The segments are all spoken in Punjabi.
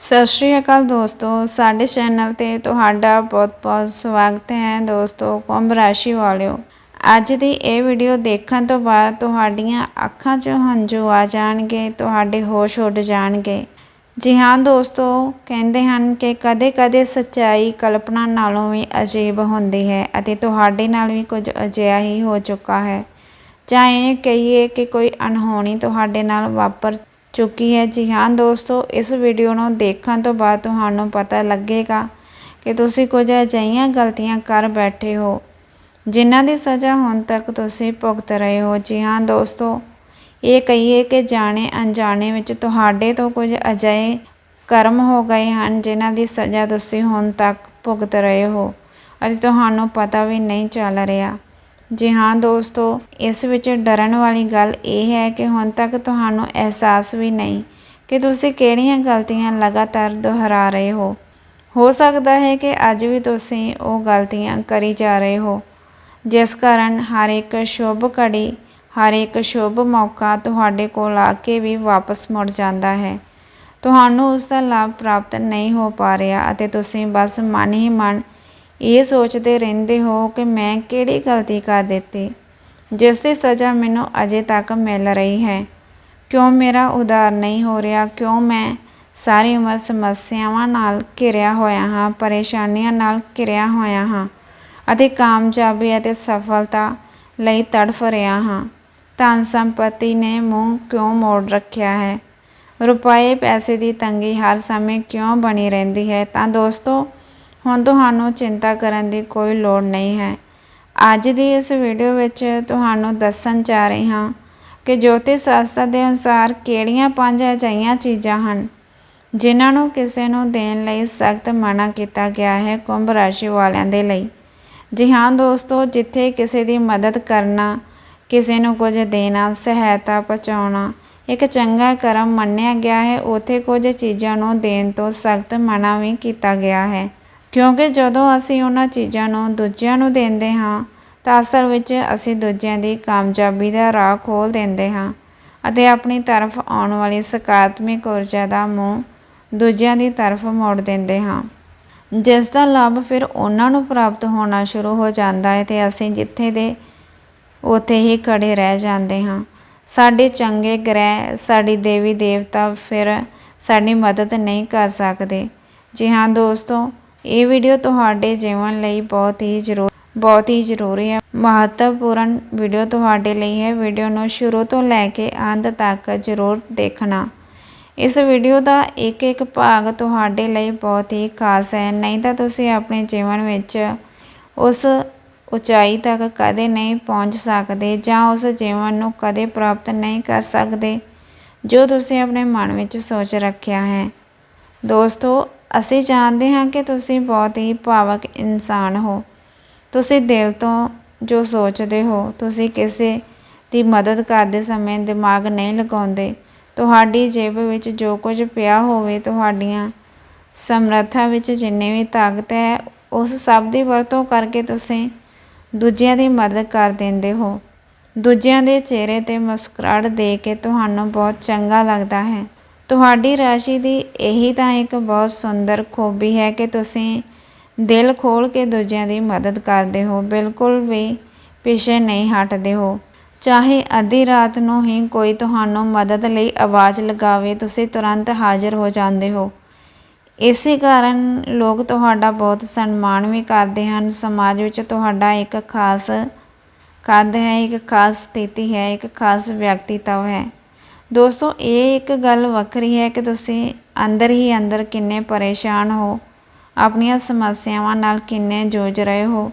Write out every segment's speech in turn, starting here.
ਸਤਿ ਸ਼੍ਰੀ ਅਕਾਲ ਦੋਸਤੋ, ਸਾਡੇ ਚੈਨਲ ਤੇ ਤੁਹਾਡਾ ਬਹੁਤ-ਬਹੁਤ ਸਵਾਗਤ ਹੈ ਦੋਸਤੋ, ਕੁੰਭ ਰਾਸ਼ੀ ਵਾਲਿਓ। ਅੱਜ ਦੀ ਇਹ ਵੀਡੀਓ ਦੇਖਣ ਤੋਂ ਬਾਅਦ ਤੁਹਾਡੀਆਂ ਅੱਖਾਂ 'ਚ ਹੰਝੂ ਆ ਜਾਣਗੇ, ਤੁਹਾਡੇ ਹੋਸ਼ ਉੱਡ ਜਾਣਗੇ। ਜੀ ਹਾਂ ਦੋਸਤੋ, ਕਹਿੰਦੇ ਹਨ ਕਿ ਕਦੇ-ਕਦੇ ਸੱਚਾਈ ਕਲਪਨਾ ਨਾਲੋਂ ਵੀ ਅਜੀਬ ਹੁੰਦੀ ਹੈ ਅਤੇ ਤੁਹਾਡੇ ਨਾਲ ਵੀ ਕੁਝ ਅਜਿਹਾ ਹੀ ਹੋ ਚੁੱਕਾ ਹੈ। ਜਾਂ ਇਹ ਕਹੀਏ ਕਿ ਕੋਈ ਅਣਹੋਣੀ ਤੁਹਾਡੇ ਨਾਲ ਵਾਪਰ ਚੁੱਕੀ ਹੈ। ਜੀ ਹਾਂ ਦੋਸਤੋ, ਇਸ ਵੀਡੀਓ ਨੂੰ ਦੇਖਣ ਤੋਂ ਬਾਅਦ ਤੁਹਾਨੂੰ ਪਤਾ ਲੱਗੇਗਾ ਕਿ ਤੁਸੀਂ ਕੁਝ ਅਜਿਹੀਆਂ ਗਲਤੀਆਂ ਕਰ ਬੈਠੇ ਹੋ, ਜਿਨ੍ਹਾਂ ਦੀ ਸਜ਼ਾ ਹੁਣ ਤੱਕ ਤੁਸੀਂ ਭੁਗਤ ਰਹੇ ਹੋ। ਜੀ ਹਾਂ ਦੋਸਤੋ, ਇਹ ਕਹੀਏ ਕਿ ਜਾਣੇ ਅਣਜਾਣੇ ਵਿੱਚ ਤੁਹਾਡੇ ਤੋਂ ਕੁਝ ਅਜਿਹੇ ਕਰਮ ਹੋ ਗਏ ਹਨ, ਜਿਨ੍ਹਾਂ ਦੀ ਸਜ਼ਾ ਤੁਸੀਂ ਹੁਣ ਤੱਕ ਭੁਗਤ ਰਹੇ ਹੋ। ਅਤੇ ਤੁਹਾਨੂੰ ਪਤਾ ਵੀ ਨਹੀਂ ਚੱਲ ਰਿਹਾ। ਜੀ ਹਾਂ ਦੋਸਤੋ, ਇਸ ਵਿੱਚ ਡਰਨ ਵਾਲੀ ਗੱਲ ਇਹ ਹੈ ਕਿ ਹੁਣ ਤੱਕ ਤੁਹਾਨੂੰ ਅਹਿਸਾਸ ਵੀ ਨਹੀਂ ਕਿ ਤੁਸੀਂ ਕਿਹੜੀਆਂ ਗਲਤੀਆਂ ਲਗਾਤਾਰ ਦੁਹਰਾ ਰਹੇ ਹੋ। ਹੋ ਸਕਦਾ ਹੈ ਕਿ ਅੱਜ ਵੀ ਤੁਸੀਂ ਉਹ ਗਲਤੀਆਂ ਕਰੀ ਜਾ ਰਹੇ ਹੋ, ਜਿਸ ਕਾਰਨ ਹਰ ਇੱਕ ਸ਼ੁਭ ਘੜੀ, ਹਰ ਇੱਕ ਸ਼ੁਭ ਮੌਕਾ ਤੁਹਾਡੇ ਕੋਲ ਆ ਕੇ ਵੀ ਵਾਪਸ ਮੁੜ ਜਾਂਦਾ ਹੈ। ਤੁਹਾਨੂੰ ਉਸ ਦਾ ਲਾਭ ਪ੍ਰਾਪਤ ਨਹੀਂ ਹੋ ਪਾ ਰਿਹਾ ਅਤੇ ਤੁਸੀਂ ਬਸ ਮਨ ਹੀ ਮਨ ਇਹ ਸੋਚਦੇ ਰਹਿੰਦੇ ਹੋ ਕਿ ਮੈਂ ਕਿਹੜੀ ਗਲਤੀ ਕਰ ਦਿੱਤੀ, ਜਿਸ ਦੀ ਸਜ਼ਾ ਮੈਨੂੰ ਅਜੇ ਤੱਕ ਮਿਲ ਰਹੀ ਹੈ। ਕਿਉਂ ਮੇਰਾ ਉਧਾਰ ਨਹੀਂ ਹੋ ਰਿਹਾ? ਕਿਉਂ ਮੈਂ ਸਾਰੀ ਉਮਰ ਸਮੱਸਿਆਵਾਂ ਨਾਲ ਘਿਰਿਆ ਹੋਇਆ ਹਾਂ, ਪਰੇਸ਼ਾਨੀਆਂ ਨਾਲ ਘਿਰਿਆ ਹੋਇਆ ਹਾਂ ਅਤੇ ਕਾਮਯਾਬੀ ਅਤੇ ਸਫਲਤਾ ਲਈ ਤੜਫ ਰਿਹਾ ਹਾਂ। ਧਨ ਸੰਪਤੀ ਨੇ ਮੂੰਹ ਕਿਉਂ ਮੋੜ ਰੱਖਿਆ ਹੈ? ਰੁਪਏ ਪੈਸੇ ਦੀ ਤੰਗੀ ਹਰ ਸਮੇਂ ਕਿਉਂ ਬਣੀ ਰਹਿੰਦੀ ਹੈ? ਤਾਂ ਦੋਸਤੋ ਹੁਣ ਤੁਹਾਨੂੰ ਚਿੰਤਾ ਕਰਨ ਦੀ ਕੋਈ ਲੋੜ ਨਹੀਂ ਹੈ। ਅੱਜ ਦੀ ਇਸ ਵੀਡੀਓ ਵਿੱਚ ਤੁਹਾਨੂੰ ਦੱਸਣ ਜਾ ਰਹੀ ਹਾਂ ਕਿ ਜੋਤਿਸ਼ ਸ਼ਾਸਤਰ ਦੇ ਅਨੁਸਾਰ ਕਿਹੜੀਆਂ ਪੰਜ ਅਜਿਹੀਆਂ ਚੀਜ਼ਾਂ ਹਨ, ਜਿਨ੍ਹਾਂ ਨੂੰ ਕਿਸੇ ਨੂੰ ਦੇਣ ਲਈ ਸਖਤ ਮਨਾ ਕੀਤਾ ਗਿਆ ਹੈ ਕੁੰਭ ਰਾਸ਼ੀ ਵਾਲਿਆਂ ਦੇ ਲਈ। ਜੀ ਹਾਂ ਦੋਸਤੋ, ਜਿੱਥੇ ਕਿਸੇ ਦੀ ਮਦਦ ਕਰਨਾ, ਕਿਸੇ ਨੂੰ ਕੁਝ ਦੇਣਾ, ਸਹਾਇਤਾ ਪਹੁੰਚਾਉਣਾ ਇੱਕ ਚੰਗਾ ਕਰਮ ਮੰਨਿਆ ਗਿਆ ਹੈ, ਉਥੇ ਕੁਝ ਚੀਜ਼ਾਂ ਨੂੰ ਦੇਣ ਤੋਂ ਸਖਤ ਮਨਾ ਵੀ ਕੀਤਾ ਗਿਆ ਹੈ। ਕਿਉਂਕਿ ਜਦੋਂ ਅਸੀਂ ਉਹਨਾਂ ਚੀਜ਼ਾਂ ਨੂੰ ਦੂਜਿਆਂ ਨੂੰ ਦਿੰਦੇ ਹਾਂ, ਤਾਂ ਅਸਲ ਵਿੱਚ ਅਸੀਂ ਦੂਜਿਆਂ ਦੀ ਕਾਮਯਾਬੀ ਦਾ ਰਾਹ ਖੋਲ ਦਿੰਦੇ ਹਾਂ ਅਤੇ ਆਪਣੀ ਤਰਫ ਆਉਣ ਵਾਲੀ ਸਕਾਰਾਤਮਕ ਊਰਜਾ ਦਾ ਮੂੰਹ ਦੂਜਿਆਂ ਦੀ ਤਰਫ ਮੋੜ ਦਿੰਦੇ ਹਾਂ। ਜਿਸ ਦਾ ਲਾਭ ਫਿਰ ਉਹਨਾਂ ਨੂੰ ਪ੍ਰਾਪਤ ਹੋਣਾ ਸ਼ੁਰੂ ਹੋ ਜਾਂਦਾ ਹੈ ਤੇ ਅਸੀਂ ਜਿੱਥੇ ਦੇ ਉੱਥੇ ਹੀ ਖੜੇ ਰਹਿ ਜਾਂਦੇ ਹਾਂ। ਸਾਡੇ ਚੰਗੇ ਗ੍ਰਹਿ, ਸਾਡੀ ਦੇਵੀ ਦੇਵਤਾ ਫਿਰ ਸਾਡੀ ਮਦਦ ਨਹੀਂ ਕਰ ਸਕਦੇ। ਜੀ ਹਾਂ ਦੋਸਤੋ ਇਹ ਵੀਡੀਓ ਤੁਹਾਡੇ ਜੀਵਨ ਲਈ ਬਹੁਤ ਹੀ ਜ਼ਰੂਰ ਬਹੁਤ ਹੀ ਜ਼ਰੂਰੀ ਹੈ। ਮਹੱਤਵਪੂਰਨ ਵੀਡੀਓ ਤੁਹਾਡੇ ਲਈ ਹੈ। ਵੀਡੀਓ ਨੂੰ ਸ਼ੁਰੂ ਤੋਂ ਲੈ ਕੇ ਅੰਤ ਤੱਕ ਜ਼ਰੂਰ ਦੇਖਣਾ। ਇਸ ਵੀਡੀਓ ਦਾ ਇੱਕ ਇੱਕ ਭਾਗ ਤੁਹਾਡੇ ਲਈ ਬਹੁਤ ਹੀ ਖਾਸ ਹੈ। ਨਹੀਂ ਤਾਂ ਤੁਸੀਂ ਆਪਣੇ ਜੀਵਨ ਵਿੱਚ ਉਸ ਉਚਾਈ ਤੱਕ ਕਦੇ ਨਹੀਂ ਪਹੁੰਚ ਸਕਦੇ ਜਾਂ ਉਸ ਜੀਵਨ ਨੂੰ ਕਦੇ ਪ੍ਰਾਪਤ ਨਹੀਂ ਕਰ ਸਕਦੇ ਜੋ ਤੁਸੀਂ ਆਪਣੇ ਮਨ ਵਿੱਚ ਸੋਚ ਰੱਖਿਆ ਹੈ। ਦੋਸਤੋ ਅਸੀਂ ਜਾਣਦੇ ਹਾਂ ਕਿ ਤੁਸੀਂ ਬਹੁਤ ਹੀ ਭਾਵਕ ਇਨਸਾਨ ਹੋ। ਤੁਸੀਂ ਦਿਲ ਤੋਂ ਜੋ ਸੋਚਦੇ ਹੋ, ਤੁਸੀਂ ਕਿਸੇ ਦੀ ਮਦਦ ਕਰਦੇ ਸਮੇਂ ਦਿਮਾਗ ਨਹੀਂ ਲਗਾਉਂਦੇ। ਤੁਹਾਡੀ ਜੇਬ ਵਿੱਚ ਜੋ ਕੁਝ ਪਿਆ ਹੋਵੇ, ਤੁਹਾਡੀਆਂ ਸਮਰੱਥਾ ਵਿੱਚ ਜਿੰਨੀ ਵੀ ਤਾਕਤ ਹੈ, ਉਸ ਸਭ ਦੀ ਵਰਤੋਂ ਕਰਕੇ ਤੁਸੀਂ ਦੂਜਿਆਂ ਦੀ ਮਦਦ ਕਰ ਦਿੰਦੇ ਹੋ। ਦੂਜਿਆਂ ਦੇ ਚਿਹਰੇ ਤੇ ਮੁਸਕਰਾਹਟ ਦੇ ਕੇ ਤੁਹਾਨੂੰ ਬਹੁਤ ਚੰਗਾ ਲੱਗਦਾ ਹੈ। ਤੁਹਾਡੀ ਰਾਸ਼ੀ ਦੀ ਇਹੀ ਤਾਂ ਇੱਕ ਬਹੁਤ ਸੁੰਦਰ ਖੂਬੀ ਹੈ ਕਿ ਤੁਸੀਂ ਦਿਲ ਖੋਲ ਕੇ ਦੂਜਿਆਂ ਦੀ ਮਦਦ ਕਰਦੇ ਹੋ, ਬਿਲਕੁਲ ਵੀ ਪਿੱਛੇ ਨਹੀਂ ਹਟਦੇ ਹੋ। ਚਾਹੇ ਅੱਧੀ ਰਾਤ ਨੂੰ ਹੀ ਕੋਈ ਤੁਹਾਨੂੰ ਮਦਦ ਲਈ ਆਵਾਜ਼ ਲਗਾਵੇ, ਤੁਸੀਂ ਤੁਰੰਤ ਹਾਜ਼ਰ ਹੋ ਜਾਂਦੇ ਹੋ। ਇਸੇ ਕਾਰਨ ਲੋਕ ਤੁਹਾਡਾ ਬਹੁਤ ਸਨਮਾਨ ਵੀ ਕਰਦੇ ਹਨ। ਸਮਾਜ ਵਿੱਚ ਤੁਹਾਡਾ ਇੱਕ ਖਾਸ ਕੱਦ ਹੈ, ਇੱਕ ਖਾਸ ਸਥਿਤੀ ਹੈ, ਇੱਕ ਖਾਸ ਵਿਅਕਤੀਤਵ ਹੈ। ਦੋਸਤੋ, ਇਹ ਇੱਕ ਗੱਲ ਵੱਖਰੀ ਹੈ ਕਿ ਤੁਸੀਂ ਅੰਦਰ ਹੀ ਅੰਦਰ ਕਿੰਨੇ ਪਰੇਸ਼ਾਨ ਹੋ, ਆਪਣੀਆਂ ਸਮੱਸਿਆਵਾਂ ਨਾਲ ਕਿੰਨੇ ਜੂਝ ਰਹੇ ਹੋ।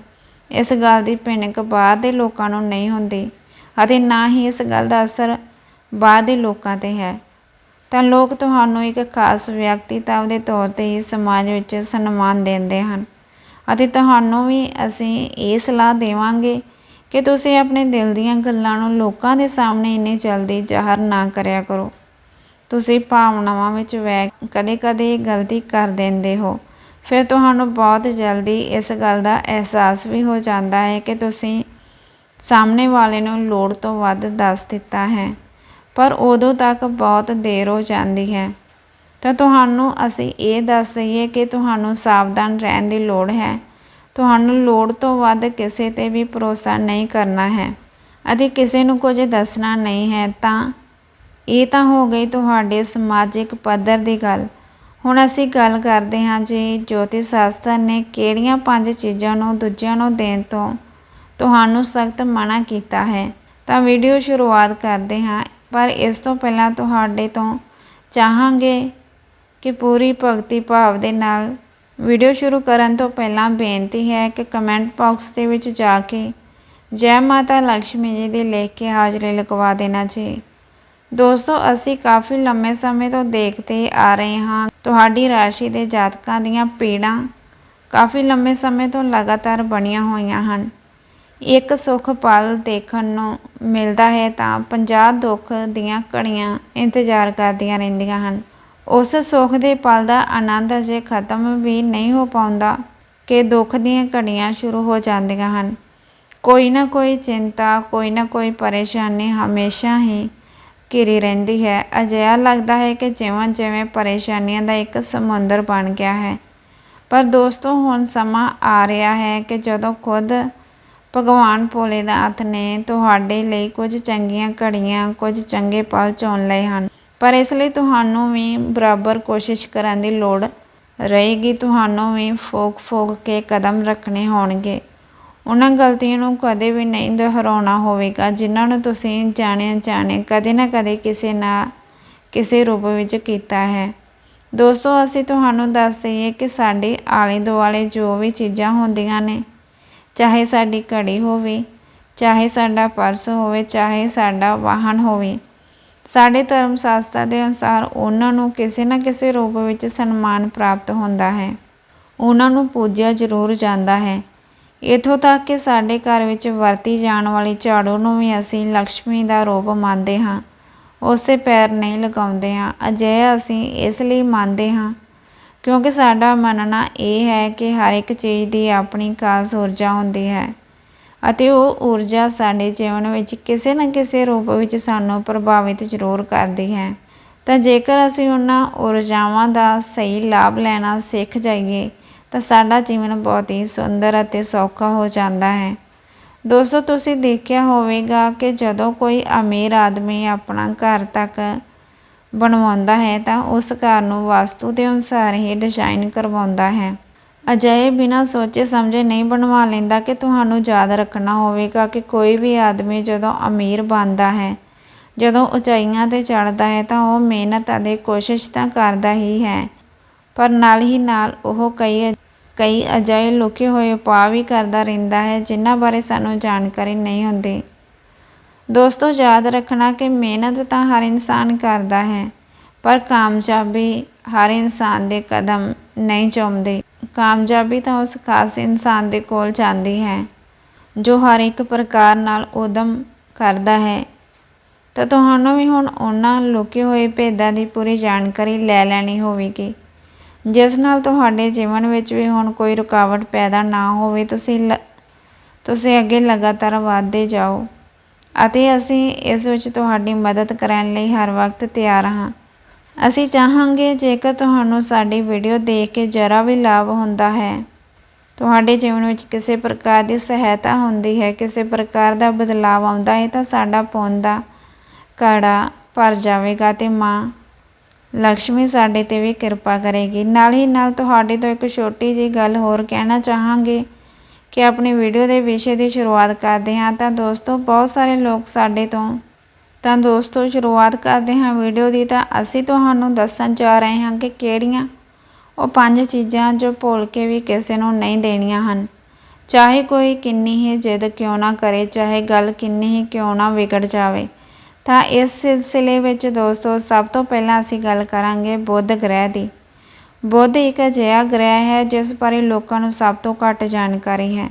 ਇਸ ਗੱਲ ਦੀ ਭਿਣਕ ਬਾਹਰ ਦੇ ਲੋਕਾਂ ਨੂੰ ਨਹੀਂ ਹੁੰਦੀ ਅਤੇ ਨਾ ਹੀ ਇਸ ਗੱਲ ਦਾ ਅਸਰ ਬਾਹਰ ਦੇ ਲੋਕਾਂ ਤੇ ਹੈ। ਤਾਂ ਲੋਕ ਤੁਹਾਨੂੰ ਇੱਕ ਖਾਸ ਵਿਅਕਤੀਤਵ ਦੇ ਤੌਰ ਤੇ ਹੀ ਸਮਾਜ ਵਿੱਚ ਸਨਮਾਨ ਦਿੰਦੇ ਹਨ ਅਤੇ ਤੁਹਾਨੂੰ ਵੀ ਅਸੀਂ ਇਹ ਸਲਾਹ ਦੇਵਾਂਗੇ ਕਿ ਤੁਸੀਂ ਆਪਣੇ ਦਿਲ ਦੀਆਂ ਗੱਲਾਂ ਨੂੰ ਲੋਕਾਂ ਦੇ ਸਾਹਮਣੇ ਇੰਨੀ ਜਲਦੀ ਜ਼ਾਹਰ ਨਾ ਕਰਿਆ ਕਰੋ। ਤੁਸੀਂ ਭਾਵਨਾਵਾਂ ਵਿੱਚ ਵਹਿ ਕਦੇ-ਕਦੇ ਗਲਤੀ ਕਰ ਦਿੰਦੇ ਹੋ। ਫਿਰ ਤੁਹਾਨੂੰ ਬਹੁਤ ਜਲਦੀ ਇਸ ਗੱਲ ਦਾ ਅਹਿਸਾਸ ਵੀ ਹੋ ਜਾਂਦਾ ਹੈ ਕਿ ਤੁਸੀਂ ਸਾਹਮਣੇ ਵਾਲੇ ਨੂੰ ਲੋੜ ਤੋਂ ਵੱਧ ਦੱਸ ਦਿੱਤਾ ਹੈ, ਪਰ ਉਦੋਂ ਤੱਕ ਬਹੁਤ ਦੇਰ ਹੋ ਜਾਂਦੀ ਹੈ। ਤਾਂ ਤੁਹਾਨੂੰ ਅਸੀਂ ਇਹ ਦੱਸ ਦਈਏ ਕਿ ਤੁਹਾਨੂੰ ਸਾਵਧਾਨ ਰਹਿਣ ਦੀ ਲੋੜ ਹੈ। ਤੁਹਾਨੂੰ ਲੋੜ ਤੋਂ ਵੱਧ ਕਿਸੇ ਤੇ ਵੀ ਭਰੋਸਾ ਨਹੀਂ ਕਰਨਾ ਹੈ। ਅਤੇ ਕਿਸੇ ਨੂੰ ਕੁਝ ਦੱਸਣਾ ਨਹੀਂ ਹੈ ਤਾਂ ਇਹ ਤਾਂ ਹੋ ਗਈ ਤੁਹਾਡੇ ਸਮਾਜਿਕ ਪੱਧਰ ਦੀ ਗੱਲ। ਹੁਣ ਅਸੀਂ ਗੱਲ ਕਰਦੇ ਹਾਂ ਜੀ ਜੋਤਿਸ਼ ਸ਼ਾਸਤਰ ਨੇ ਕਿਹੜੀਆਂ ਪੰਜ ਚੀਜ਼ਾਂ ਨੂੰ ਦੂਜਿਆਂ ਨੂੰ ਦੇਣ ਤੋਂ ਤੁਹਾਨੂੰ ਸਖਤ ਮਨਾ ਕੀਤਾ ਹੈ। ਤਾਂ ਵੀਡੀਓ ਸ਼ੁਰੂਆਤ ਕਰਦੇ ਹਾਂ, ਪਰ ਇਸ ਤੋਂ ਪਹਿਲਾਂ ਤੁਹਾਡੇ ਤੋਂ ਚਾਹਾਂਗੇ ਕਿ ਪੂਰੀ ਭਗਤੀ ਭਾਵ ਦੇ ਨਾਲ ਵੀਡੀਓ ਸ਼ੁਰੂ ਕਰਨ ਤੋਂ ਪਹਿਲਾਂ ਬੇਨਤੀ ਹੈ ਕਿ ਕਮੈਂਟ ਬਾਕਸ ਦੇ ਵਿੱਚ ਜਾ ਕੇ ਜੈ ਮਾਤਾ ਲక్ష్ਮੀ ਜੀ ਦੀ ਲਿਖ ਕੇ ਹਾਜ਼ਰੀ ਲਗਵਾ ਦੇਣਾ ਜੀ। ਦੋਸਤੋ, ਅਸੀਂ ਕਾਫੀ ਲੰਮੇ ਸਮੇਂ ਤੋਂ ਦੇਖਦੇ ਆ ਰਹੇ ਹਾਂ। ਤੁਹਾਡੀ ਰਾਸ਼ੀ ਦੇ ਜਾਤਕਾਂ ਦੀਆਂ ਪੀੜਾਂ ਕਾਫੀ ਲੰਮੇ ਸਮੇਂ ਤੋਂ ਲਗਾਤਾਰ ਬਣੀਆਂ ਹੋਈਆਂ ਹਨ। ਇੱਕ ਸੁੱਖ ਪਲ ਦੇਖਣ ਨੂੰ ਮਿਲਦਾ ਹੈ ਤਾਂ 50 ਦੁੱਖ ਦੀਆਂ ਘੜੀਆਂ ਇੰਤਜ਼ਾਰ ਕਰਦੀਆਂ ਰਹਿੰਦੀਆਂ ਹਨ। ਉਸ ਸੁੱਖ ਦੇ ਪਲ ਦਾ ਆਨੰਦ ਅਜੇ ਖਤਮ ਵੀ ਨਹੀਂ ਹੋ ਪਾਉਂਦਾ ਕਿ ਦੁੱਖ ਦੀਆਂ ਘੜੀਆਂ ਸ਼ੁਰੂ ਹੋ ਜਾਂਦੀਆਂ ਹਨ। ਕੋਈ ਨਾ ਕੋਈ ਚਿੰਤਾ, ਕੋਈ ਨਾ ਕੋਈ ਪਰੇਸ਼ਾਨੀ ਹਮੇਸ਼ਾ ਹੀ ਘਿਰੀ ਰਹਿੰਦੀ ਹੈ। ਅਜਿਹਾ ਲੱਗਦਾ ਹੈ ਕਿ ਜਿਵੇਂ ਜਿਵੇਂ ਪਰੇਸ਼ਾਨੀਆਂ ਦਾ ਇੱਕ ਸਮੁੰਦਰ ਬਣ ਗਿਆ ਹੈ। ਪਰ ਦੋਸਤੋ, ਹੁਣ ਸਮਾਂ ਆ ਰਿਹਾ ਹੈ ਕਿ ਜਦੋਂ ਖੁਦ ਭਗਵਾਨ ਭੋਲੇਨਾਥ ਨੇ ਤੁਹਾਡੇ ਲਈ ਕੁਝ ਚੰਗੀਆਂ ਘੜੀਆਂ, ਕੁਝ ਚੰਗੇ ਪਲ ਚੁਣ ਲਏ ਹਨ। ਪਰ ਇਸ ਲਈ ਤੁਹਾਨੂੰ ਵੀ ਬਰਾਬਰ ਕੋਸ਼ਿਸ਼ ਕਰਨ ਦੀ ਲੋੜ ਰਹੇਗੀ। ਤੁਹਾਨੂੰ ਵੀ ਫੋਕ ਫੋਕ ਕੇ ਕਦਮ ਰੱਖਣੇ ਹੋਣਗੇ। ਉਹਨਾਂ ਗਲਤੀਆਂ ਨੂੰ ਕਦੇ ਵੀ ਨਹੀਂ ਦੁਹਰਾਉਣਾ ਹੋਵੇਗਾ, ਜਿਨ੍ਹਾਂ ਨੂੰ ਤੁਸੀਂ ਜਾਣੇ ਅਣਜਾਣੇ ਕਦੇ ਨਾ ਕਦੇ ਕਿਸੇ ਨਾ ਕਿਸੇ ਰੂਪ ਵਿੱਚ ਕੀਤਾ ਹੈ। ਦੋਸਤੋ, ਅਸੀਂ ਤੁਹਾਨੂੰ ਦੱਸ ਦਈਏ ਕਿ ਸਾਡੇ ਆਲੇ ਦੁਆਲੇ ਜੋ ਵੀ ਚੀਜ਼ਾਂ ਹੁੰਦੀਆਂ ਨੇ, ਚਾਹੇ ਸਾਡੀ ਘੜੀ ਹੋਵੇ, ਚਾਹੇ ਸਾਡਾ ਪਰਸ ਹੋਵੇ, ਚਾਹੇ ਸਾਡਾ ਵਾਹਨ ਹੋਵੇ ਸਾਡੇ ਧਰਮ ਸ਼ਾਸਤਰ ਦੇ ਅਨੁਸਾਰ ਉਹਨਾਂ ਨੂੰ ਕਿਸੇ ਨਾ ਕਿਸੇ ਰੂਪ ਵਿੱਚ ਸਨਮਾਨ ਪ੍ਰਾਪਤ ਹੁੰਦਾ ਹੈ। ਉਹਨਾਂ ਨੂੰ ਪੂਜਿਆ ਜ਼ਰੂਰ ਜਾਂਦਾ ਹੈ। ਇਥੋਂ ਤੱਕ ਕਿ ਸਾਡੇ ਘਰ ਵਿੱਚ ਵਰਤੀ ਜਾਣ ਵਾਲੀ ਝਾੜੂ ਨੂੰ ਵੀ ਅਸੀਂ ਲక్ష్ਮੀ ਦਾ ਰੂਪ ਮੰਨਦੇ ਹਾਂ। ਉਸ ਤੇ ਪੈਰ ਨਹੀਂ ਲਗਾਉਂਦੇ ਹਾਂ। ਅਜਿਹਾ ਅਸੀਂ ਇਸ ਲਈ ਮੰਨਦੇ ਹਾਂ ਕਿਉਂਕਿ ਸਾਡਾ ਮੰਨਣਾ ਇਹ ਹੈ ਕਿ ਹਰ ਇੱਕ ਚੀਜ਼ ਦੀ ਆਪਣੀ ਖਾਸ ਊਰਜਾ ਹੁੰਦੀ ਹੈ। ਅਤੇ ਉਹ ਊਰਜਾ ਸਾਡੇ ਜੀਵਨ ਵਿੱਚ ਕਿਸੇ ਨਾ ਕਿਸੇ ਰੂਪ ਵਿੱਚ ਸਾਨੂੰ ਪ੍ਰਭਾਵਿਤ ਜ਼ਰੂਰ ਕਰਦੀ ਹੈ। ਤਾਂ ਜੇਕਰ ਅਸੀਂ ਉਹਨਾਂ ਊਰਜਾਵਾਂ ਦਾ ਸਹੀ ਲਾਭ ਲੈਣਾ ਸਿੱਖ ਜਾਈਏ, ਤਾਂ ਸਾਡਾ ਜੀਵਨ ਬਹੁਤ ਹੀ ਸੁੰਦਰ ਅਤੇ ਸੌਖਾ ਹੋ ਜਾਂਦਾ ਹੈ। ਦੋਸਤੋ, ਤੁਸੀਂ ਦੇਖਿਆ ਹੋਵੇਗਾ ਕਿ ਜਦੋਂ ਕੋਈ ਅਮੀਰ ਆਦਮੀ ਆਪਣਾ ਘਰ ਤੱਕ ਬਣਵਾਉਂਦਾ ਹੈ, ਤਾਂ ਉਸ ਘਰ ਨੂੰ ਵਾਸਤੂ ਦੇ ਅਨੁਸਾਰ ਹੀ ਡਿਜ਼ਾਈਨ ਕਰਵਾਉਂਦਾ ਹੈ। ਅਜਿਹੇ ਬਿਨਾਂ ਸੋਚੇ ਸਮਝੇ ਨਹੀਂ ਬਣਵਾ ਲੈਂਦਾ ਕਿ ਤੁਹਾਨੂੰ ਯਾਦ ਰੱਖਣਾ ਹੋਵੇਗਾ ਕਿ ਕੋਈ ਵੀ ਆਦਮੀ ਜਦੋਂ ਅਮੀਰ ਬਣਦਾ ਹੈ, ਜਦੋਂ ਉਚਾਈਆਂ ਤੇ ਚੜ੍ਹਦਾ ਹੈ ਤਾਂ ਉਹ ਮਿਹਨਤ ਅਤੇ ਕੋਸ਼ਿਸ਼ ਤਾਂ ਕਰਦਾ ਹੀ ਹੈ। ਪਰ ਨਾਲ ਹੀ ਨਾਲ ਉਹ ਕਈ ਕਈ ਅਜਿਹੇ ਲੁਕੇ ਹੋਏ ਉਪਾਅ ਵੀ ਕਰਦਾ ਰਹਿੰਦਾ ਹੈ ਜਿਨ੍ਹਾਂ ਬਾਰੇ ਸਾਨੂੰ ਜਾਣਕਾਰੀ ਨਹੀਂ ਹੁੰਦੀ। ਦੋਸਤੋ, ਯਾਦ ਰੱਖਣਾ ਕਿ ਮਿਹਨਤ ਤਾਂ ਹਰ ਇਨਸਾਨ ਕਰਦਾ ਹੈ, ਪਰ ਕਾਮਯਾਬੀ ਹਰ ਇਨਸਾਨ ਦੇ ਕਦਮ ਨਹੀਂ ਚੁੰਮਦੀ। ਕਾਮਯਾਬੀ ਤਾਂ ਉਸ ਖਾਸ ਇਨਸਾਨ ਦੇ ਕੋਲ ਜਾਂਦੀ ਹੈ, ਜੋ ਹਰ ਇੱਕ ਪ੍ਰਕਾਰ ਨਾਲ ਉਦਮ ਕਰਦਾ ਹੈ। ਤਾਂ ਤੁਹਾਨੂੰ ਵੀ ਹੁਣ ਉਹਨਾਂ ਲੁਕੇ ਹੋਏ ਭੇਦਾਂ ਦੀ ਪੂਰੀ ਜਾਣਕਾਰੀ ਲੈ ਲੈਣੀ ਹੋਵੇਗੀ, ਜਿਸ ਨਾਲ ਤੁਹਾਡੇ ਜੀਵਨ ਵਿੱਚ ਵੀ ਹੁਣ ਕੋਈ ਰੁਕਾਵਟ ਪੈਦਾ ਨਾ ਹੋਵੇ। ਤੁਸੀਂ ਤੁਸੀਂ ਅੱਗੇ ਲਗਾਤਾਰ ਵਧਦੇ ਜਾਓ ਅਤੇ ਅਸੀਂ ਇਸ ਵਿੱਚ ਤੁਹਾਡੀ ਮਦਦ ਕਰਨ ਲਈ ਹਰ ਵਕਤ ਤਿਆਰ ਹਾਂ। ਅਸੀਂ ਚਾਹਾਂਗੇ ਜੇਕਰ ਤੁਹਾਨੂੰ ਸਾਡੀ ਵੀਡੀਓ ਦੇਖ ਕੇ ਜਰਾ ਵੀ ਲਾਭ ਹੁੰਦਾ ਹੈ। ਤੁਹਾਡੇ ਜੀਵਨ ਵਿੱਚ ਕਿਸੇ ਪ੍ਰਕਾਰ ਦੀ ਸਹਾਇਤਾ ਹੁੰਦੀ ਹੈ, ਕਿਸੇ ਪ੍ਰਕਾਰ ਦਾ ਬਦਲਾਅ ਆਉਂਦਾ ਹੈ ਤਾਂ ਸਾਡਾ ਪੁੰਨ ਦਾ ਕੜਾ ਭਰ ਜਾਵੇਗਾ ਤੇ ਮਾਂ ਲక్ష్ਮੀ ਸਾਡੇ ਤੇ ਵੀ ਕਿਰਪਾ ਕਰੇਗੀ। ਨਾਲ ਹੀ ਨਾਲ ਤੁਹਾਡੇ ਤੋਂ ਇੱਕ ਛੋਟੀ ਜੀ ਗੱਲ ਹੋਰ ਕਹਿਣਾ ਚਾਹਾਂਗੇ ਕਿ ਆਪਣੀ ਵੀਡੀਓ ਦੇ ਵਿਸ਼ੇ ਦੀ ਸ਼ੁਰੂਆਤ ਕਰਦੇ ਹਾਂ ਤਾਂ ਦੋਸਤੋ, ਬਹੁਤ ਸਾਰੇ ਲੋਕ ਸਾਡੇ ਤੋਂ ਤਾਂ ਦੋਸਤੋ ਸ਼ੁਰੂਆਤ ਕਰਦੇ ਹਾਂ ਵੀਡੀਓ ਦੀ ਤਾਂ ਅਸੀਂ ਤੁਹਾਨੂੰ ਦੱਸਣ ਜਾ ਰਹੇ ਹਾਂ ਕਿ ਕਿਹੜੀਆਂ ਉਹ ਪੰਜ ਚੀਜ਼ਾਂ ਜੋ ਭੁੱਲ ਕੇ ਵੀ ਕਿਸੇ ਨੂੰ ਨਹੀਂ ਦੇਣੀਆਂ ਹਨ ਚਾਹੇ ਕੋਈ ਕਿੰਨੀ ਹੀ ਜਿੱਦ ਕਿਉਂ ਨਾ ਕਰੇ ਚਾਹੇ ਗੱਲ ਕਿੰਨੀ ਹੀ ਕਿਉਂ ਨਾ ਵਿਗੜ ਜਾਵੇ ਤਾਂ ਇਸ ਸਿਲਸਿਲੇ ਵਿੱਚ ਦੋਸਤੋ ਸਭ ਤੋਂ ਪਹਿਲਾਂ ਅਸੀਂ ਗੱਲ ਕਰਾਂਗੇ ਬੁੱਧ ਗ੍ਰਹਿ ਦੀ ਬੁੱਧ ਇੱਕ ਅਜਿਹਾ ਗ੍ਰਹਿ ਹੈ ਜਿਸ ਬਾਰੇ ਲੋਕਾਂ ਨੂੰ ਸਭ ਤੋਂ ਘੱਟ ਜਾਣਕਾਰੀ ਹੈ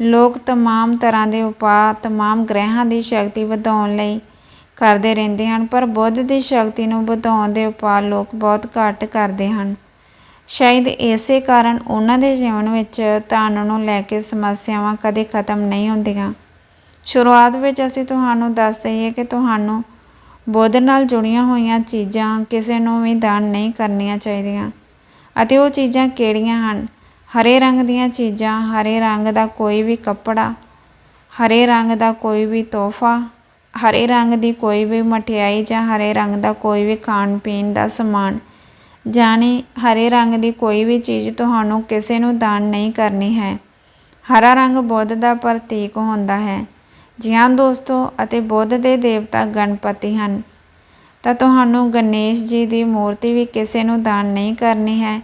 ਲੋਕ तमाम ਤਰ੍ਹਾਂ ਦੇ ਉਪਾਅ तमाम ਗ੍ਰਹਿਾਂ ਦੀ ਸ਼ਕਤੀ ਵਧਾਉਣ ਲਈ ਕਰਦੇ ਰਹਿੰਦੇ ਹਨ, ਪਰ ਬੁੱਧ ਦੀ ਸ਼ਕਤੀ ਨੂੰ ਵਧਾਉਣ ਦੇ ਉਪਾਅ ਲੋਕ ਬਹੁਤ ਘੱਟ ਕਰਦੇ ਹਨ। ਸ਼ਾਇਦ ਇਸੇ ਕਾਰਨ ਉਹਨਾਂ ਦੇ ਜੀਵਨ ਵਿੱਚ ਧਨ ਨੂੰ ਲੈ ਕੇ ਸਮੱਸਿਆਵਾਂ ਕਦੇ ਖਤਮ ਨਹੀਂ ਹੁੰਦੀਆਂ। ਸ਼ੁਰੂਆਤ ਵਿੱਚ ਅਸੀਂ ਤੁਹਾਨੂੰ ਦੱਸ ਦਈਏ ਕਿ ਤੁਹਾਨੂੰ ਬੁੱਧ ਨਾਲ ਜੁੜੀਆਂ ਹੋਈਆਂ ਚੀਜ਼ਾਂ ਕਿਸੇ ਨੂੰ ਵੀ ਦਾਨ ਨਹੀਂ ਕਰਨੀਆਂ ਚਾਹੀਦੀਆਂ। ਅਤੇ ਉਹ ਚੀਜ਼ਾਂ ਕਿਹੜੀਆਂ ਹਨ? ਹਰੇ ਰੰਗ ਦੀਆਂ ਚੀਜ਼ਾਂ, ਹਰੇ ਰੰਗ ਦਾ ਕੋਈ ਵੀ ਕੱਪੜਾ, ਹਰੇ ਰੰਗ ਦਾ ਕੋਈ ਵੀ ਤੋਹਫਾ ਹਰੇ ਰੰਗ ਦੀ ਕੋਈ ਵੀ ਮਠਿਆਈ ਜਾਂ ਹਰੇ ਰੰਗ ਦਾ ਕੋਈ ਵੀ ਖਾਣ ਪੀਣ ਦਾ ਸਮਾਨ, ਜਾਣੀ ਹਰੇ ਰੰਗ ਦੀ ਕੋਈ ਵੀ ਚੀਜ਼ ਤੁਹਾਨੂੰ ਕਿਸੇ ਨੂੰ ਦਾਨ ਨਹੀਂ ਕਰਨੀ ਹੈ। ਹਰਾ ਰੰਗ ਬੁੱਧ ਦਾ ਪ੍ਰਤੀਕ ਹੁੰਦਾ ਹੈ। ਜੀ ਹਾਂ ਦੋਸਤੋ ਅਤੇ ਬੁੱਧ ਦੇ ਦੇਵਤਾ ਗਣਪਤੀ ਹਨ, ਤਾਂ ਤੁਹਾਨੂੰ ਗਣੇਸ਼ ਜੀ ਦੀ ਮੂਰਤੀ ਵੀ ਕਿਸੇ ਨੂੰ ਦਾਨ ਨਹੀਂ ਕਰਨੀ ਹੈ।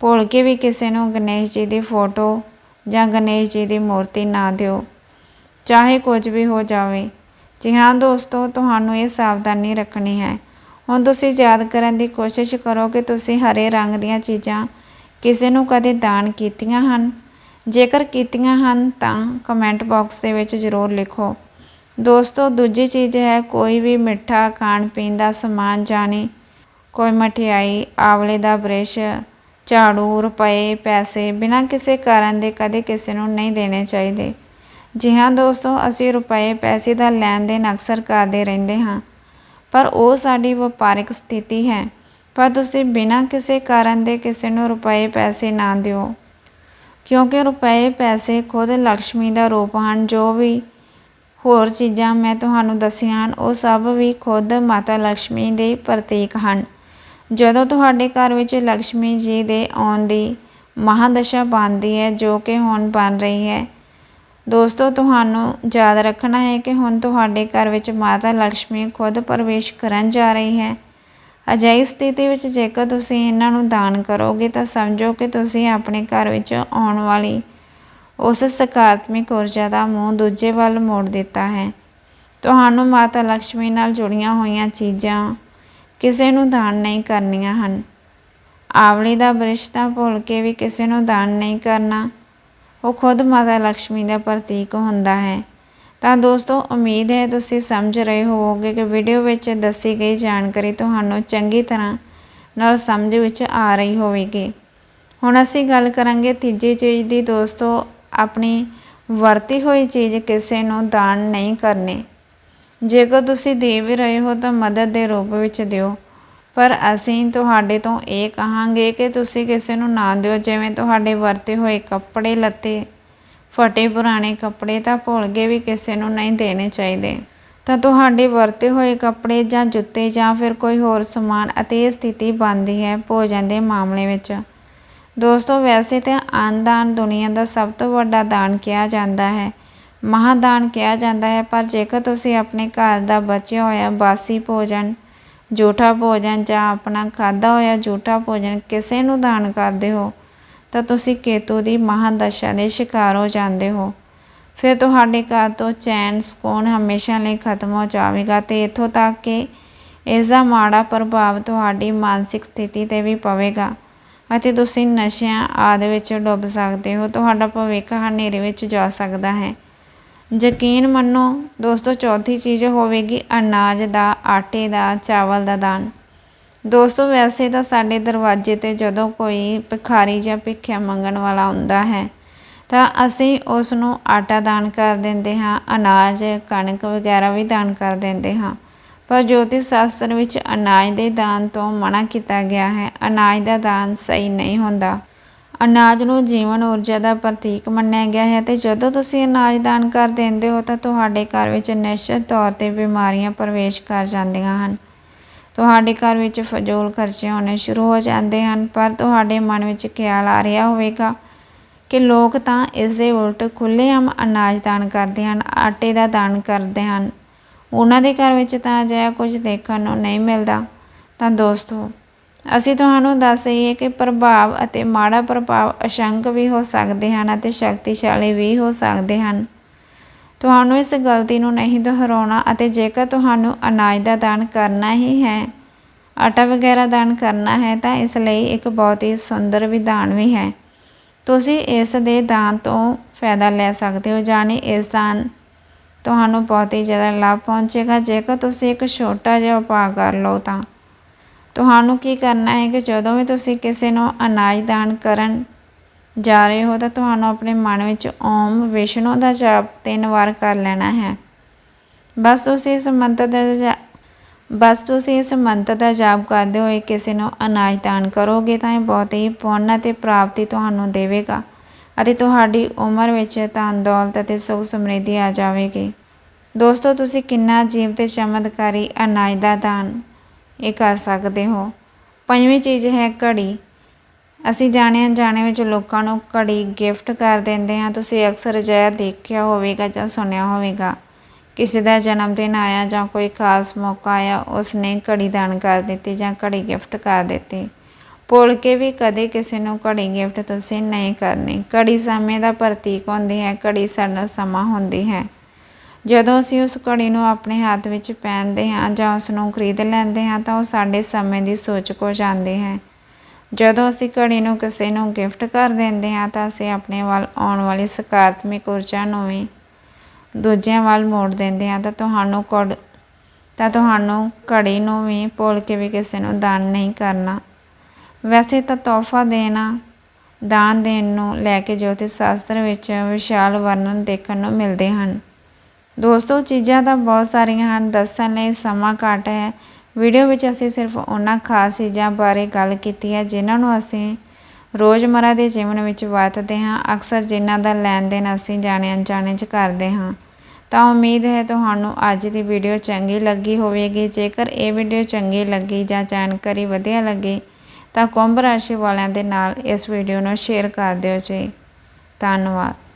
ਭੁੱਲ ਕੇ ਵੀ ਕਿਸੇ ਨੂੰ ਗਣੇਸ਼ ਜੀ ਦੀ ਫੋਟੋ ਜਾਂ ਗਣੇਸ਼ ਜੀ ਦੀ ਮੂਰਤੀ ਨਾ ਦਿਓ। ਚਾਹੇ ਕੁਝ ਵੀ ਹੋ ਜਾਵੇ ਜੀ ਹਾਂ ਦੋਸਤੋ, ਤੁਹਾਨੂੰ ਇਹ ਸਾਵਧਾਨੀ ਰੱਖਣੀ ਹੈ। ਹੁਣ ਤੁਸੀਂ ਯਾਦ ਕਰਨ ਦੀ ਕੋਸ਼ਿਸ਼ ਕਰੋ ਕਿ ਤੁਸੀਂ ਹਰੇ ਰੰਗ ਦੀਆਂ ਚੀਜ਼ਾਂ ਕਿਸੇ ਨੂੰ ਕਦੇ ਦਾਨ ਕੀਤੀਆਂ ਹਨ। ਜੇਕਰ ਕੀਤੀਆਂ ਹਨ ਤਾਂ ਕਮੈਂਟ ਬਾਕਸ ਦੇ ਵਿੱਚ ਜ਼ਰੂਰ ਲਿਖੋ। ਦੋਸਤੋ, ਦੂਜੀ ਚੀਜ਼ ਹੈ ਕੋਈ ਵੀ ਮਿੱਠਾ ਖਾਣ ਪੀਣ ਦਾ ਸਮਾਨ ਜਾਣੀ। ਕੋਈ ਮਠਿਆਈ, ਆਵਲੇ ਦਾ ਬ੍ਰਸ਼, ਝਾੜੂ, ਰੁਪਏ, ਪੈਸੇ ਬਿਨਾਂ ਕਿਸੇ ਕਾਰਨ ਦੇ ਕਦੇ ਕਿਸੇ ਨੂੰ ਨਹੀਂ ਦੇਣੇ ਚਾਹੀਦੇ। ਜੀ ਹਾਂ ਦੋਸਤੋ, ਅਸੀਂ ਰੁਪਏ, ਪੈਸੇ ਦਾ ਲੈਣ ਦੇਣ ਅਕਸਰ ਕਰਦੇ ਰਹਿੰਦੇ ਹਾਂ। ਪਰ ਉਹ ਸਾਡੀ ਵਪਾਰਿਕ ਸਥਿਤੀ ਹੈ। ਪਰ ਤੁਸੀਂ ਬਿਨਾਂ ਕਿਸੇ ਕਾਰਨ ਦੇ ਕਿਸੇ ਨੂੰ ਰੁਪਏ, ਪੈਸੇ ਨਾ ਦਿਓ। ਕਿਉਂਕਿ ਰੁਪਏ, ਪੈਸੇ ਖੁਦ ਲక్ష్ਮੀ ਦਾ ਰੂਪ ਹਨ। ਜੋ ਵੀ ਹੋਰ ਚੀਜ਼ਾਂ ਮੈਂ ਤੁਹਾਨੂੰ ਦੱਸੀਆਂ ਹਨ, ਉਹ ਸਭ ਵੀ ਖੁਦ ਮਾਤਾ ਲక్ష్ਮੀ ਦੇ ਪ੍ਰਤੀਕ ਹਨ। ਜਦੋਂ ਤੁਹਾਡੇ ਘਰ ਵਿੱਚ ਲక్ష్ਮੀ ਜੀ ਦੇ ਆਉਣ ਦੀ ਮਹਾਦਸ਼ਾ ਬਣਦੀ ਹੈ, ਜੋ ਕਿ ਹੁਣ ਬਣ ਰਹੀ ਹੈ ਦੋਸਤੋ, ਤੁਹਾਨੂੰ ਯਾਦ ਰੱਖਣਾ ਹੈ ਕਿ ਹੁਣ ਤੁਹਾਡੇ ਘਰ ਵਿੱਚ ਮਾਤਾ ਲక్ష్ਮੀ ਖੁਦ ਪ੍ਰਵੇਸ਼ ਕਰਨ ਜਾ ਰਹੀ ਹੈ। ਅਜਿਹੀ ਸਥਿਤੀ ਵਿੱਚ ਜੇਕਰ ਤੁਸੀਂ ਇਹਨਾਂ ਨੂੰ ਦਾਨ ਕਰੋਗੇ, ਤਾਂ ਸਮਝੋ ਕਿ ਤੁਸੀਂ ਆਪਣੇ ਘਰ ਵਿੱਚ ਆਉਣ ਵਾਲੀ ਉਸ ਸਕਾਰਾਤਮਕ ਊਰਜਾ ਦਾ ਮੂੰਹ ਦੂਜੇ ਵੱਲ ਮੋੜ ਦਿੱਤਾ ਹੈ। ਤੁਹਾਨੂੰ ਮਾਤਾ ਲక్ష్ਮੀ ਨਾਲ ਜੁੜੀਆਂ ਹੋਈਆਂ ਚੀਜ਼ਾਂ ਕਿਸੇ ਨੂੰ ਦਾਨ ਨਹੀਂ ਕਰਨੀਆਂ ਹਨ। ਆਵਲੀ ਦਾ ਬਰਿਸ਼ਤਾ ਭੁੱਲ ਕੇ ਵੀ ਕਿਸੇ ਨੂੰ ਦਾਨ ਨਹੀਂ ਕਰਨਾ। ਉਹ ਖੁਦ ਮਾਤਾ ਲక్ష్ਮੀ ਦਾ ਪ੍ਰਤੀਕ ਹੁੰਦਾ ਹੈ। ਤਾਂ ਦੋਸਤੋ, ਉਮੀਦ ਹੈ ਤੁਸੀਂ ਸਮਝ ਰਹੇ ਹੋਵੋਗੇ ਕਿ ਵੀਡੀਓ ਵਿੱਚ ਦੱਸੀ ਗਈ ਜਾਣਕਾਰੀ ਤੁਹਾਨੂੰ ਚੰਗੀ ਤਰ੍ਹਾਂ ਨਾਲ ਸਮਝ ਵਿੱਚ ਆ ਰਹੀ ਹੋਵੇਗੀ। ਹੁਣ ਅਸੀਂ ਗੱਲ ਕਰਾਂਗੇ ਤੀਜੀ ਚੀਜ਼ ਦੀ। ਦੋਸਤੋ, ਆਪਣੀ ਵਰਤੀ ਹੋਈ ਚੀਜ਼ ਕਿਸੇ ਨੂੰ ਦਾਨ ਨਹੀਂ ਕਰਨੀ। ਜੇਕਰ ਤੁਸੀਂ ਦੇ ਵੀ ਰਹੇ ਹੋ ਤਾਂ ਮਦਦ ਦੇ ਰੂਪ ਵਿੱਚ ਦਿਓ। ਪਰ ਅਸੀਂ ਤੁਹਾਡੇ ਤੋਂ ਇਹ ਕਹਾਂਗੇ ਕਿ ਤੁਸੀਂ ਕਿਸੇ ਨੂੰ ਨਾ ਦਿਓ, ਜਿਵੇਂ ਤੁਹਾਡੇ ਵਰਤੇ ਹੋਏ ਕੱਪੜੇ ਲੱਤੇ, ਫਟੇ ਪੁਰਾਣੇ ਕੱਪੜੇ ਤਾਂ ਭੁੱਲ ਗਏ ਵੀ ਕਿਸੇ ਨੂੰ ਨਹੀਂ ਦੇਣੇ ਚਾਹੀਦੇ। ਤਾਂ ਤੁਹਾਡੇ ਵਰਤੇ ਹੋਏ ਕੱਪੜੇ ਜਾਂ ਜੁੱਤੇ ਜਾਂ ਫਿਰ ਕੋਈ ਹੋਰ ਸਮਾਨ ਅਤੇ ਇਹ ਸਥਿਤੀ ਬਣਦੀ ਹੈ ਭੋਜਨ ਦੇ ਮਾਮਲੇ ਵਿੱਚ। ਦੋਸਤੋ, ਵੈਸੇ ਤਾਂ ਅੰਨਦਾਨ ਦੁਨੀਆ ਦਾ ਸਭ ਤੋਂ ਵੱਡਾ ਦਾਨ ਕਿਹਾ ਜਾਂਦਾ ਹੈ। ਮਹਾਦਾਨ ਕਿਹਾ ਜਾਂਦਾ ਹੈ, ਪਰ ਜੇਕਰ ਤੁਸੀਂ ਆਪਣੇ ਘਰ ਦਾ ਬਚਿਆ ਹੋਇਆ ਬਾਸੀ ਭੋਜਨ ਜੂਠਾ ਭੋਜਨ ਜਾਂ ਆਪਣਾ ਖਾਦਾ ਹੋਇਆ ਜੂਠਾ ਭੋਜਨ ਕਿਸੇ ਨੂੰ ਦਾਨ ਕਰਦੇ ਹੋ, ਤਾਂ ਤੁਸੀਂ ਕੇਤੂ ਦੀ ਮਹਾਦਸ਼ਾ ਦੇ ਸ਼ਿਕਾਰ ਹੋ ਜਾਂਦੇ ਹੋ। ਫਿਰ ਤੁਹਾਡੇ ਘਰ ਤੋਂ ਚੈਨ, ਸਕੂਨ ਹਮੇਸ਼ਾ ਲਈ ਖਤਮ ਹੋ ਜਾਵੇਗਾ ਤੇ ਇਥੋਂ ਤੱਕ ਕਿ ਇਸ ਦਾ ਮਾੜਾ ਪ੍ਰਭਾਵ ਤੁਹਾਡੀ ਮਾਨਸਿਕ ਸਥਿਤੀ ਤੇ ਵੀ ਪਵੇਗਾ ਅਤੇ ਤੁਸੀਂ ਨਸ਼ਿਆਂ ਆਦਿ ਵਿੱਚ ਡੁੱਬ ਸਕਦੇ ਹੋ। ਤੁਹਾਡਾ ਭਵਿੱਖ ਹਨੇਰੇ ਵਿੱਚ ਜਾ ਸਕਦਾ ਹੈ। ਯਕੀਨ ਮੰਨੋ, ਦੋਸਤੋ, ਚੌਥੀ ਚੀਜ਼ ਹੋਵੇਗੀ ਅਨਾਜ ਦਾ, ਆਟੇ ਦਾ, ਚਾਵਲ ਦਾ ਦਾਨ। ਦੋਸਤੋ, ਵੈਸੇ ਤਾਂ ਸਾਡੇ ਦਰਵਾਜ਼ੇ ਤੇ ਜਦੋਂ ਕੋਈ ਭਿਖਾਰੀ ਜਾਂ ਭਿੱਖਿਆ ਮੰਗਣ ਵਾਲਾ ਹੁੰਦਾ ਹੈ, ਤਾਂ ਅਸੀਂ ਉਸ ਨੂੰ ਆਟਾ ਦਾਨ ਕਰ ਦਿੰਦੇ ਹਾਂ, ਅਨਾਜ, ਕਣਕ ਵਗੈਰਾ ਵੀ ਦਾਨ ਕਰ ਦਿੰਦੇ ਹਾਂ। ਪਰ ਜੋਤਿਸ਼ ਸ਼ਾਸਤਰ ਵਿੱਚ ਅਨਾਜ ਦੇ ਦਾਨ ਤੋਂ ਮਨਾ ਕੀਤਾ ਗਿਆ ਹੈ। ਅਨਾਜ ਦਾ ਦਾਨ ਸਹੀ ਨਹੀਂ ਹੁੰਦਾ। ਅਨਾਜ ਨੂੰ ਜੀਵਨ ਊਰਜਾ ਦਾ ਪ੍ਰਤੀਕ ਮੰਨਿਆ ਗਿਆ ਹੈ ਤੇ ਜਦੋਂ ਤੁਸੀਂ ਅਨਾਜ ਦਾਨ ਕਰ ਦਿੰਦੇ ਹੋ ਤਾਂ ਤੁਹਾਡੇ ਘਰ ਵਿੱਚ ਨਿਸ਼ਚਿਤ ਤੌਰ ਤੇ ਬਿਮਾਰੀਆਂ ਪ੍ਰਵੇਸ਼ ਕਰ ਜਾਂਦੀਆਂ ਹਨ। ਤੁਹਾਡੇ ਘਰ ਵਿੱਚ ਫਜ਼ੂਲ ਖਰਚੇ ਹੋਣੇ ਸ਼ੁਰੂ ਹੋ ਜਾਂਦੇ ਹਨ, ਪਰ ਤੁਹਾਡੇ ਮਨ ਵਿੱਚ ਖਿਆਲ ਆ ਰਿਹਾ ਹੋਵੇਗਾ ਕਿ ਲੋਕ ਤਾਂ ਇਸ ਦੇ ਉਲਟ ਖੁੱਲ੍ਹੇਆਮ ਅਨਾਜ ਦਾਨ ਕਰਦੇ ਹਨ, ਆਟੇ ਦਾ ਦਾਨ ਕਰਦੇ ਹਨ। ਉਹਨਾਂ ਦੇ ਘਰ ਵਿੱਚ ਤਾਂ ਅਜਿਹਾ ਕੁਝ ਦੇਖਣ ਨੂੰ ਨਹੀਂ ਮਿਲਦਾ। ਤਾਂ ਦੋਸਤੋ ਅਸੀਂ ਤੁਹਾਨੂੰ ਦੱਸ ਦਈਏ ਕਿ ਪ੍ਰਭਾਵ ਅਤੇ ਮਾੜਾ ਪ੍ਰਭਾਵ ਅਸ਼ੰਕ ਵੀ ਹੋ ਸਕਦੇ ਹਨ ਅਤੇ ਸ਼ਕਤੀਸ਼ਾਲੀ ਵੀ ਹੋ ਸਕਦੇ ਹਨ। ਤੁਹਾਨੂੰ ਇਸ ਗਲਤੀ ਨੂੰ ਨਹੀਂ ਦੁਹਰਾਉਣਾ ਅਤੇ ਜੇਕਰ ਤੁਹਾਨੂੰ ਅਨਾਜ ਦਾ ਦਾਨ ਕਰਨਾ ਹੀ ਹੈ, ਆਟਾ ਵਗੈਰਾ ਦਾਨ ਕਰਨਾ ਹੈ, ਤਾਂ ਇਸ ਲਈ ਇੱਕ ਬਹੁਤ ਹੀ ਸੁੰਦਰ ਵਿਧਾਨ ਵੀ ਹੈ। ਤੁਸੀਂ ਇਸ ਦੇ ਦਾਨ ਤੋਂ ਫਾਇਦਾ ਲੈ ਸਕਦੇ ਹੋ, ਜਾਣੀ ਇਸ ਦਾਨ ਤੁਹਾਨੂੰ ਬਹੁਤ ਹੀ ਜ਼ਿਆਦਾ ਲਾਭ ਪਹੁੰਚੇਗਾ। ਜੇਕਰ ਤੁਸੀਂ ਇੱਕ ਛੋਟਾ ਜਿਹਾ ਉਪਾਅ ਕਰ ਲਓ ਤਾਂ ਤੁਹਾਨੂੰ ਕੀ ਕਰਨਾ ਹੈ ਕਿ ਜਦੋਂ ਵੀ ਤੁਸੀਂ ਕਿਸੇ ਨੂੰ ਅਨਾਜ ਦਾਨ ਕਰਨ ਜਾ ਰਹੇ ਹੋ ਤਾਂ ਤੁਹਾਨੂੰ ਆਪਣੇ ਮਨ ਵਿੱਚ ਓਮ ਵਿਸ਼ਨੂੰ ਦਾ ਜਾਪ ਤਿੰਨ ਵਾਰ ਕਰ ਲੈਣਾ ਹੈ। ਬਸ ਤੁਸੀਂ ਇਸ ਮੰਤਰ ਦਾ ਜਾ- ਬਸ ਤੁਸੀਂ ਇਸ ਮੰਤਰ ਦਾ ਜਾਪ ਕਰਦੇ ਹੋਏ ਕਿਸੇ ਨੂੰ ਅਨਾਜ ਦਾਨ ਕਰੋਗੇ ਤਾਂ ਇਹ ਬਹੁਤ ਹੀ ਪੁੰਨ ਅਤੇ ਪ੍ਰਾਪਤੀ ਤੁਹਾਨੂੰ ਦੇਵੇਗਾ ਅਤੇ ਤੁਹਾਡੀ ਉਮਰ ਵਿੱਚ ਧਨ ਦੌਲਤ ਅਤੇ ਸੁਖ ਸਮਰਿੱਧੀ ਆ ਜਾਵੇਗੀ। ਦੋਸਤੋ, ਤੁਸੀਂ ਕਿੰਨਾ ਅਜੀਬ ਤੇ ਚਮਤਕਾਰੀ ਅਨਾਜ ਦਾ ਦਾਨ ਇਹ ਕਰ ਸਕਦੇ ਹੋ। ਪੰਜਵੀਂ ਚੀਜ਼ ਹੈ ਘੜੀ। ਅਸੀਂ ਜਾਣੇ ਅਣਜਾਣੇ ਵਿੱਚ ਲੋਕਾਂ ਨੂੰ ਘੜੀ ਗਿਫਟ ਕਰ ਦਿੰਦੇ ਹਾਂ। ਤੁਸੀਂ ਅਕਸਰ ਅਜਿਹਾ ਦੇਖਿਆ ਹੋਵੇਗਾ ਜਾਂ ਸੁਣਿਆ ਹੋਵੇਗਾ। ਕਿਸੇ ਦਾ ਜਨਮ ਦਿਨ ਆਇਆ ਜਾਂ ਕੋਈ ਖਾਸ ਮੌਕਾ ਆਇਆ, ਉਸਨੇ ਘੜੀ ਦਾਨ ਕਰ ਦਿੱਤੀ ਜਾਂ ਘੜੀ ਗਿਫਟ ਕਰ ਦਿੱਤੀ। ਭੁੱਲ ਕੇ ਵੀ ਕਦੇ ਕਿਸੇ ਨੂੰ ਘੜੀ ਗਿਫਟ ਤੁਸੀਂ ਨਹੀਂ ਕਰਨੀ। ਘੜੀ ਸਮੇਂ ਦਾ ਪ੍ਰਤੀਕ ਹੁੰਦੀ ਹੈ, ਘੜੀ ਸਾਡਾ ਸਮਾਂ ਹੁੰਦੀ ਹੈ। ਜਦੋਂ ਅਸੀਂ ਉਸ ਘੜੀ ਨੂੰ ਆਪਣੇ ਹੱਥ ਵਿੱਚ ਪਹਿਨਦੇ ਹਾਂ ਜਾਂ ਉਸ ਨੂੰ ਖਰੀਦ ਲੈਂਦੇ ਹਾਂ ਤਾਂ ਉਹ ਸਾਡੇ ਸਮੇਂ ਦੀ ਸੋਚ ਕੋ ਜਾਂਦੀ ਹੈ। ਜਦੋਂ ਅਸੀਂ ਘੜੀ ਨੂੰ ਕਿਸੇ ਨੂੰ ਗਿਫਟ ਕਰ ਦਿੰਦੇ ਹਾਂ ਤਾਂ ਅਸੀਂ ਆਪਣੇ ਵੱਲ ਆਉਣ ਵਾਲੀ ਸਕਾਰਾਤਮਕ ਊਰਜਾ ਨੂੰ ਵੀ ਦੂਜਿਆਂ ਵੱਲ ਮੋੜ ਦਿੰਦੇ ਹਾਂ ਤਾਂ ਤੁਹਾਨੂੰ ਕੜ ਤਾਂ ਤੁਹਾਨੂੰ ਘੜੀ ਨੂੰ ਵੀ ਭੁੱਲ ਕੇ ਵੀ ਕਿਸੇ ਨੂੰ ਦਾਨ ਨਹੀਂ ਕਰਨਾ। ਵੈਸੇ ਤਾਂ ਤੋਹਫਾ ਦੇਣਾ, ਦਾਨ ਦੇਣ ਨੂੰ ਲੈ ਕੇ ਜੋਤਿਸ਼ ਸ਼ਾਸਤਰ ਵਿੱਚ ਵਿਸ਼ਾਲ ਵਰਣਨ ਦੇਖਣ ਨੂੰ ਮਿਲਦੇ ਹਨ। ਦੋਸਤੋ, ਚੀਜ਼ਾਂ ਤਾਂ ਬਹੁਤ ਸਾਰੀਆਂ ਹਨ, ਦੱਸਣ ਲਈ ਸਮਾਂ ਘੱਟ ਹੈ। ਵੀਡੀਓ ਵਿੱਚ ਅਸੀਂ ਸਿਰਫ ਉਹਨਾਂ ਖਾਸ ਚੀਜ਼ਾਂ ਬਾਰੇ ਗੱਲ ਕੀਤੀ ਹੈ, ਜਿਨ੍ਹਾਂ ਨੂੰ ਅਸੀਂ ਰੋਜ਼ਮਰਾ ਦੇ ਜੀਵਨ ਵਿੱਚ ਵਰਤਦੇ ਹਾਂ। ਅਕਸਰ ਜਿਨ੍ਹਾਂ ਦਾ ਲੈਣ ਦੇਣ ਅਸੀਂ ਜਾਣੇ ਅਣਜਾਣੇ 'ਚ ਕਰਦੇ ਹਾਂ। ਤਾਂ ਉਮੀਦ ਹੈ ਤੁਹਾਨੂੰ ਅੱਜ ਦੀ ਵੀਡੀਓ ਚੰਗੀ ਲੱਗੀ ਹੋਵੇਗੀ। ਜੇਕਰ ਇਹ ਵੀਡੀਓ ਚੰਗੀ ਲੱਗੀ ਜਾਂ ਜਾਣਕਾਰੀ ਵਧੀਆ ਲੱਗੀ, ਤਾਂ ਕੁੰਭ ਰਾਸ਼ੀ ਵਾਲਿਆਂ ਦੇ ਨਾਲ ਇਸ ਵੀਡੀਓ ਨੂੰ ਸ਼ੇਅਰ ਕਰ ਦਿਓ ਜੀ। ਧੰਨਵਾਦ।